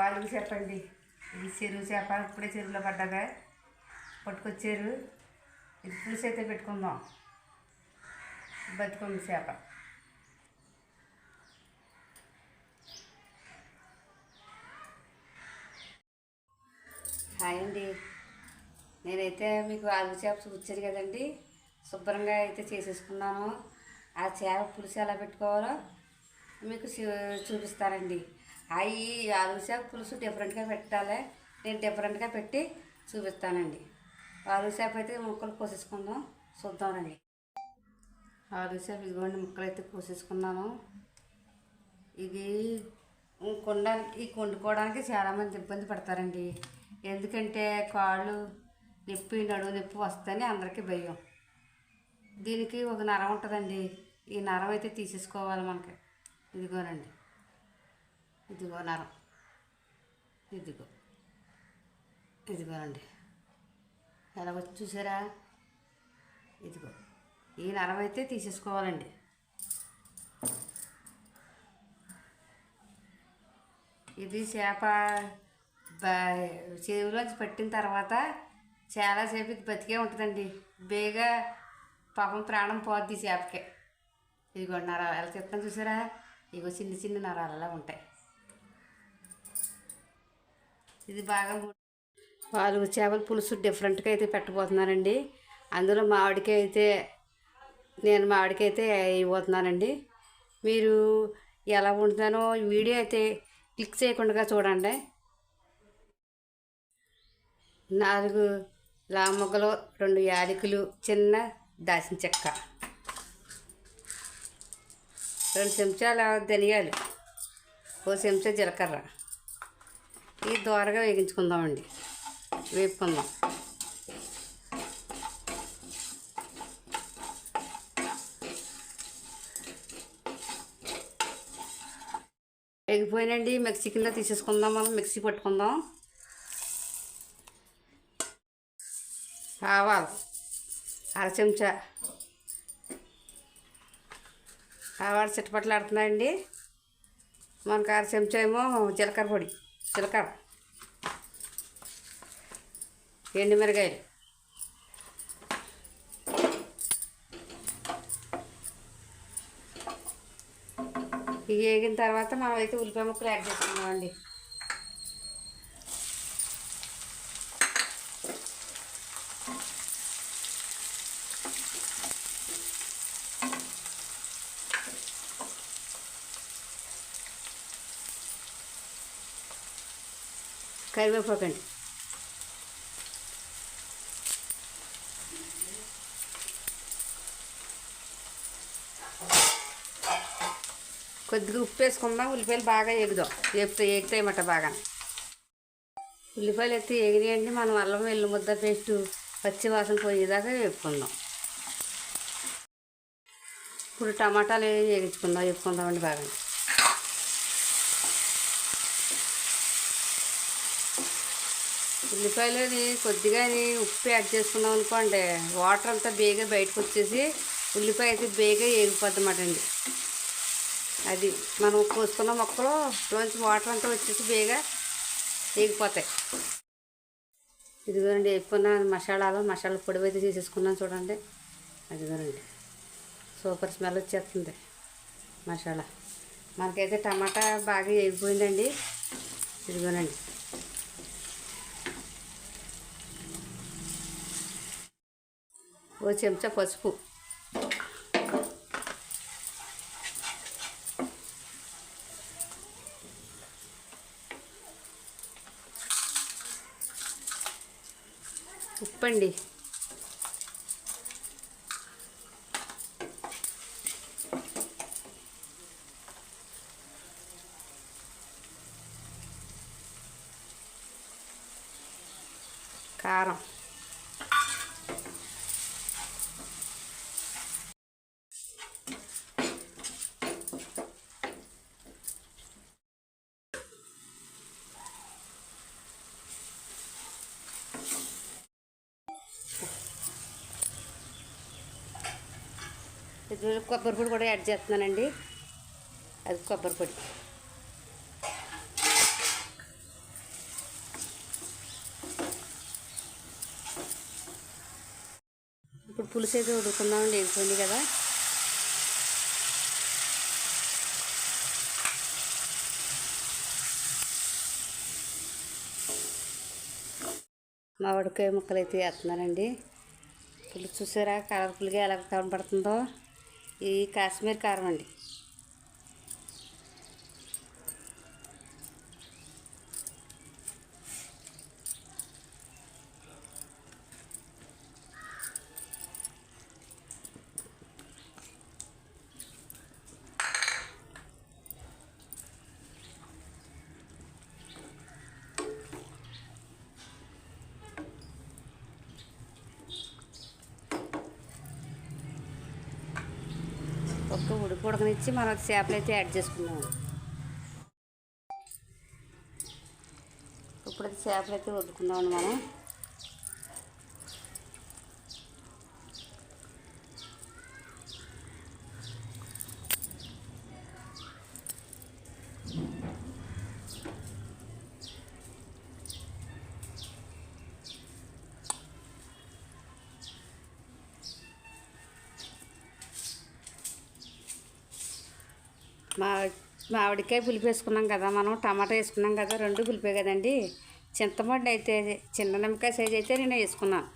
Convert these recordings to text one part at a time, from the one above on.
వాళ్ళకి చెప్పండి ఇది చెరువు చేప ఇప్పుడే చెరువులో పడ్డాగా పట్టుకొచ్చారు. ఇది పులుసు అయితే పెట్టుకుందాం. బతుకుంది చేప. హాయ్ అండి. నేనైతే మీకు ఆలు చేప చూపించారు కదండి. శుభ్రంగా అయితే చేసేసుకున్నాను. ఆ చేప పులుసు ఎలా పెట్టుకోవాలో మీకు చూ- చూపిస్తానండి. అవి ఆలు పులుసు డిఫరెంట్గా పెట్టాలి. నేను డిఫరెంట్గా పెట్టి చూపిస్తానండి. ఆలు చేప అయితే ముక్కలు కోసేసుకుందాం. చూద్దామండి ఆలు ఇదిగోండి ముక్కలు అయితే కోసేసుకున్నాను. ఇది కొండడానికి ఈ కొండుకోవడానికి చాలామంది ఇబ్బంది పడతారండి. ఎందుకంటే కాళ్ళు నొప్పి నడువు నొప్పి వస్తాయని అందరికీ భయం. దీనికి ఒక నరం ఉంటుందండి. ఈ నరం అయితే తీసేసుకోవాలి మనకి. ఇదిగోనండి. ఇదిగో నరం. ఇదిగో. ఇదిగోనండి. ఎలా వచ్చి చూసారా? ఇదిగో. ఈ నరం అయితే తీసేసుకోవాలండి. ఇది చేప బ- చెరువులోంచి పట్టిన తర్వాత చాలాసేపు ఇది బతికే ఉంటుందండి. బేగా పాపం ప్రాణం పోద్ది చేపకే. ఇదిగో నరాలు. ఎలా చెప్తాను చూసారా? ఇగో చిన్న చిన్న నరాలు అలా ఉంటాయి. ఇది బాగా వాళ్ళు చేపల పులుసు డిఫరెంట్గా అయితే పెట్టబోతున్నారండి. అందులో మామిడికాయ అయితే నేను మామిడికాయ అయితే ఇవ్వబోతున్నానండి. మీరు ఎలా వండుతానో వీడియో అయితే క్లిక్ చేయకుండా చూడండి. నాలుగు లామొగ్గలు రెండు యాలకులు చిన్న దాచిన చెక్క. రెండు చెంచాల ధనియాలు ఓ చెంచా జీలకర్ర. ఇది దోరగా వేగించుకుందామండి. వేపుకుందాం. వేగిపోయినండి మిక్సీ కింద తీసేసుకుందాం మనం. మిక్సీ పట్టుకుందాం. ఆవాలు అర చెంచా. ఆవాలు చిట్టపట్లు ఆడుతున్నాయండి మనకు అర చెంచా ఏమో జీలకర్ర పొడి. జీలకర్ర ఎండుమిరగాయలు ఇవి వేగిన తర్వాత మనమైతే ఉల్లిపాయ ముక్కలు యాడ్ చేసుకున్నామండి కరివేపాకండి. కొద్దిగా ఉప్పు వేసుకుందాం. ఉల్లిపాయలు బాగా ఎగుదాం ఎగుతాయి ఎగుతాయన్నమాట బాగా. ఉల్లిపాయలు ఎత్తి ఎగిరియండి మనం అల్లం వెల్లు ముద్ద పేస్ట్ పచ్చి వాసన పోయేదాకా వేపుకుందాం. ఇప్పుడు టమాటాలు వేగించుకుందాం వేపుకుందామండి బాగా. ఉల్లిపాయలని కొద్దిగా ఉప్పు యాడ్ చేసుకున్నాం అనుకోండి వాటర్ అంతా బేగా బయటకు వచ్చేసి ఉల్లిపాయ అయితే బేగా వేగిపోద్ది అండి. అది మనం కోసుకున్న మొక్కలు లోంచి వాటర్ అంతా వచ్చేసి బేగా వేగిపోతాయి ఇదిగోనండి వేపుకున్న మసాలాలు మసాలా పొడి అయితే చేసేసుకున్నాను చూడండి. అదిగోనండి సూపర్ స్మెల్ వచ్చేస్తుంది మసాలా. మనకైతే టమాటా బాగా వేగిపోయిందండి ఇదిగోనండి. ఓ చెంచా పసుపు. ఉప్పండి. కారం. కొబ్బరి పొడి కూడా యాడ్ చేస్తున్నానండి. అది కొబ్బరి పొడి. ఇప్పుడు పులుసు అయితే ఉడుకుందాం లేదుకోండి కదా. మామిడికాయ ముక్కలు అయితే వేస్తున్నానండి. పులుసు చూసారా కలర్ఫుల్గా ఎలా కనపడుతుందో. ఈ కాశ్మీర్ కారం అండి ఒక్క ఉడికి ఉడకనిచ్చి మనం చేపలు అయితే యాడ్ చేసుకున్నాం ఇప్పుడు చేపలు అయితే వద్దుకున్నాం మనం మా మామిడికాయ పులిపి వేసుకున్నాం కదా మనం టమాటా వేసుకున్నాం కదా రెండు పులిపే కదండి. చింతపండు అయితే చిన్న నిమ్మకాయ సైజ్ అయితే నేను వేసుకున్నాను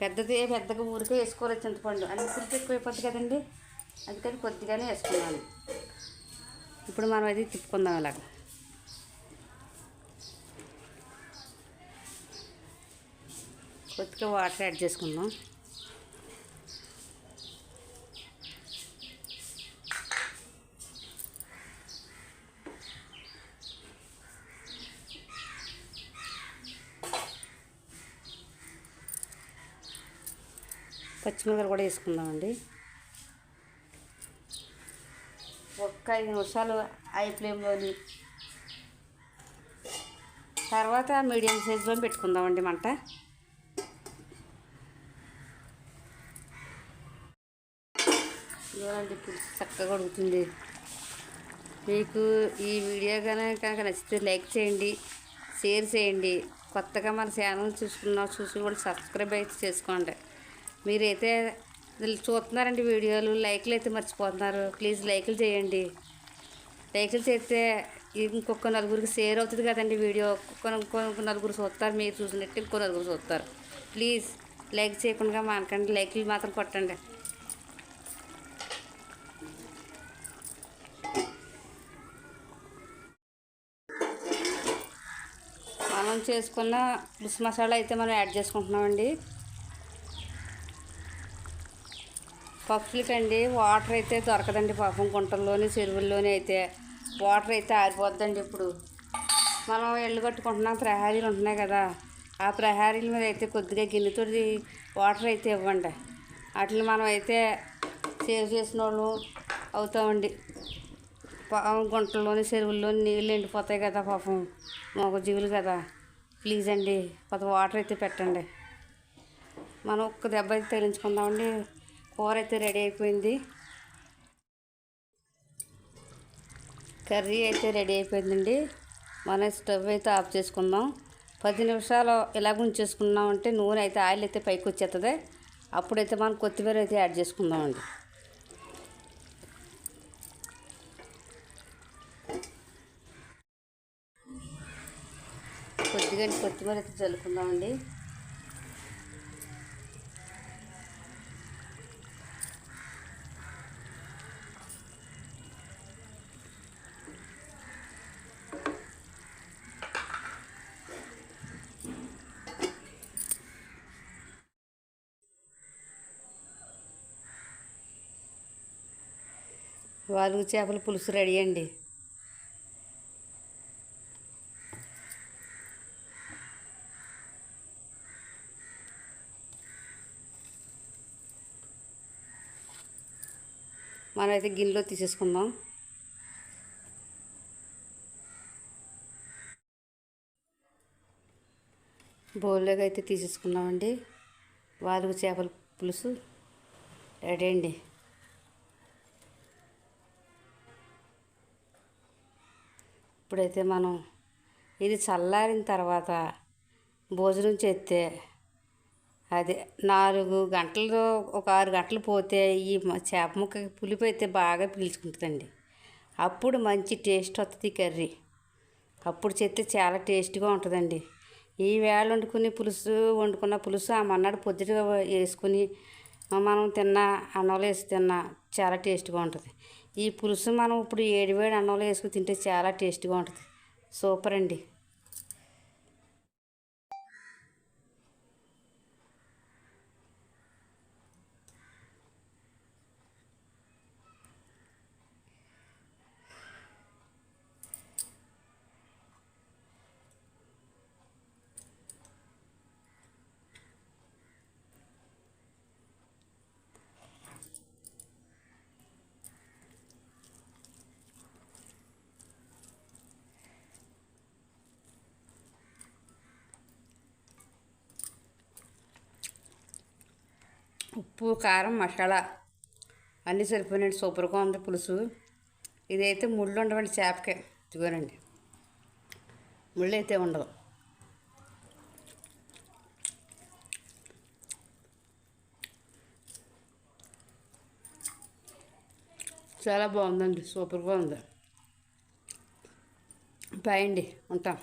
పెద్దది పెద్దగా ఊరికే వేసుకోలేదు చింతపండు. అన్ని పులిపి ఎక్కువైపోద్ది కదండి. అందుకని కొద్దిగానే వేసుకున్నాను. ఇప్పుడు మనం అది తిప్పుకుందాం ఇలాగ కొద్దిగా వాటర్ యాడ్ చేసుకుందాం. పచ్చిమిరపకాయలు కూడా వేసుకుందామండి. ఒక్క ఐదు నిమిషాలు హై ఫ్లేమ్లోని. తర్వాత మీడియం సైజులో పెట్టుకుందామండి మంట. చూడండి పులుసు చక్కగా ఉడుకుతుంది. మీకు ఈ వీడియో కనుక కనుక నచ్చితే లైక్ చేయండి షేర్ చేయండి. కొత్తగా మన ఛానల్ చూసుకున్న చూసి కూడా సబ్స్క్రైబ్ అయితే చేసుకోండి. మీరైతే చూస్తున్నారండి వీడియోలు లైక్లు అయితే మర్చిపోతున్నారు. ప్లీజ్ లైక్లు చేయండి. లైక్లు చేస్తే ఇంకొక నలుగురికి షేర్ అవుతుంది కదండి వీడియో. ఇంకొక నలుగురు చూస్తారు మీరు చూసినట్టు ఇంకో నలుగురు చూస్తారు. ప్లీజ్ లైక్ చేయకుండా మానకండి. లైక్లు మాత్రం కొట్టండి. మనం చేసుకున్న పులుసు మసాలా అయితే మనం యాడ్ చేసుకుంటున్నామండి. పక్షులకండి వాటర్ అయితే దొరకదండి పాపం గుంటల్లోని చెరువుల్లోని అయితే. వాటర్ అయితే ఆరిపోద్దండి ఇప్పుడు. మనం ఇల్లు కట్టుకుంటున్నాం ప్రహారీలు ఉంటున్నాయి కదా. ఆ ప్రహారీల మీద అయితే కొద్దిగా గిన్నెతోటి వాటర్ అయితే ఇవ్వండి. వాటిని మనం అయితే సేవ్ చేసిన వాళ్ళు అవుతామండి. పాపం గుంటల్లోని చెరువుల్లోని నీళ్ళు ఎండిపోతాయి కదా పాపం. మొగ జీవులు కదా. ప్లీజ్ అండి కొంత వాటర్ అయితే పెట్టండి. మనం ఒక్క దెబ్బ అయితే తగిలించుకుందామండి. కూర అయితే రెడీ అయిపోయింది. కర్రీ అయితే రెడీ అయిపోయిందండి. మన స్టవ్ అయితే ఆఫ్ చేసుకుందాం. పది నిమిషాలు ఇలాగ ఉంచేసుకున్నాం అంటే నూనె అయితే ఆయిల్ అయితే పైకి వచ్చేస్తుంది అప్పుడైతే మనం కొత్తిమీర అయితే యాడ్ చేసుకుందామండి. కొద్దిగా కొత్తిమీర అయితే చల్లుకుందామండి. వాలుగు చేపల పులుసు రెడీ అండి. మనమైతే గిన్నెలో తీసేసుకుందాం. బౌల్లోకి అయితే తీసేసుకున్నామండి వాలుగు చేపల పులుసు రెడీ అండి. ఇప్పుడైతే మనం ఇది చల్లారిన తర్వాత భోజనం చేస్తే అదే నాలుగు గంటలు ఒక ఆరు గంటలు పోతే ఈ చేప ముక్క పులుపు అయితే బాగా పీల్చుకుంటుందండి. అప్పుడు మంచి టేస్ట్ వస్తుంది కర్రీ. అప్పుడు చేస్తే చాలా టేస్ట్గా ఉంటుందండి. ఈ వేళ వండుకుని పులుసు వండుకున్న పులుసు ఆ మన్నాడు పొద్దుట వేసుకుని మనం తిన్న అన్నంలో వేసి తిన్నా చాలా టేస్ట్గా ఉంటుంది. ఈ పులుసు మనం ఇప్పుడు ఏడు వేడి అన్నంలో వేసుకుని తింటే చాలా టేస్ట్గా ఉంటుంది. సూపర్ అండి. ఉప్పు కారం మసాలా అన్నీ సరిపోయినాయండి సూపర్గా ఉంది పులుసు. ఇదైతే ముళ్ళు ఉండవండి చేపకే. ఇదిగోనండి. ముళ్ళు అయితే ఉండవు చాలా బాగుందండి. సూపర్గా ఉంది. బాయ్ అండి. ఉంటాం.